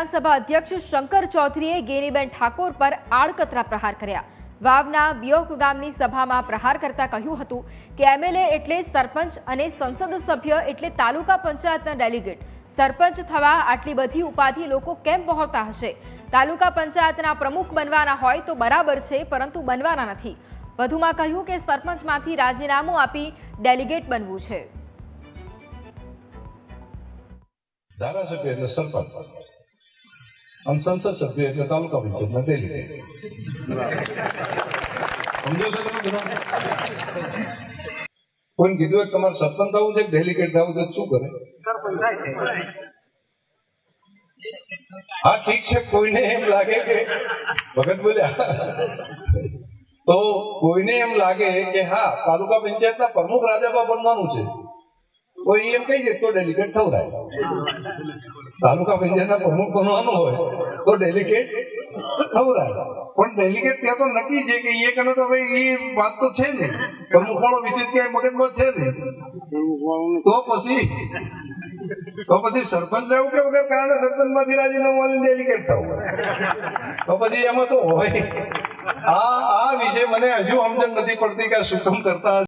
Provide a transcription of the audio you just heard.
વિધાનસભા અધ્યક્ષ શંકર ચૌધરીએ ગેનીબેન ઠાકોર પર આડકતરા પ્રહાર કર્યા. વાવના બિયોક ગામની સભામાં પ્રહાર કરતા કહ્યું હતું કે એમએલએ એટલે સરપંચ અને સંસદ સભ્ય એટલે તાલુકા પંચાયતના ડેલિગેટ. સરપંચ થવા આટલી બધી ઉપાધિ લોકો કેમ પહોંચતા હશે? તાલુકા પંચાયતના પ્રમુખ બનવાના હોય તો બરાબર છે, પરંતુ બનવાના નથી. વધુમાં કહ્યું કે, સરપંચમાંથી રાજીનામું આપી ડેલિગેટ બનવું છે. ધારાસભ્ય એટલે સરપંચ. અને સંસદ સભ્ય એટલે તાલુકા પંચાયતના ડેલીગેટ સમજો છો કોઈને કીધું તમારે સત્સંગ થવું છે ડેલિકેટ થવું છે શું કરે હા ઠીક છે કોઈને એમ લાગે કે ભગત બોલ્યા તો કોઈને એમ લાગે કે હા તાલુકા પંચાયતના પ્રમુખ રાજાબા બનવાનું છે તો એમ કહી દે તો ડેલિગેટ થવડાય તાલુકા પંચાયતના પ્રમુખ બનવાનું હોય, તો ડેલિગેટ થવડાય પણ ડેલિકેટ ત્યાં તો નક્કી છે કે એ કને તો ભાઈ એ વાત તો છે ને પ્રમુખ વાળો વિચિત ક્યાંય મગજમાં છે ને તો પછી તો પછી સરપંચ રહેવું કે વગર કારણે સરપંચમાંથી રાજીનામું આવીને ડેલિકેટ થવું તો પછી એમાં તો હોય. આ આ વિશે મને હજુ સમજણ નથી પડતી કે શું કરતા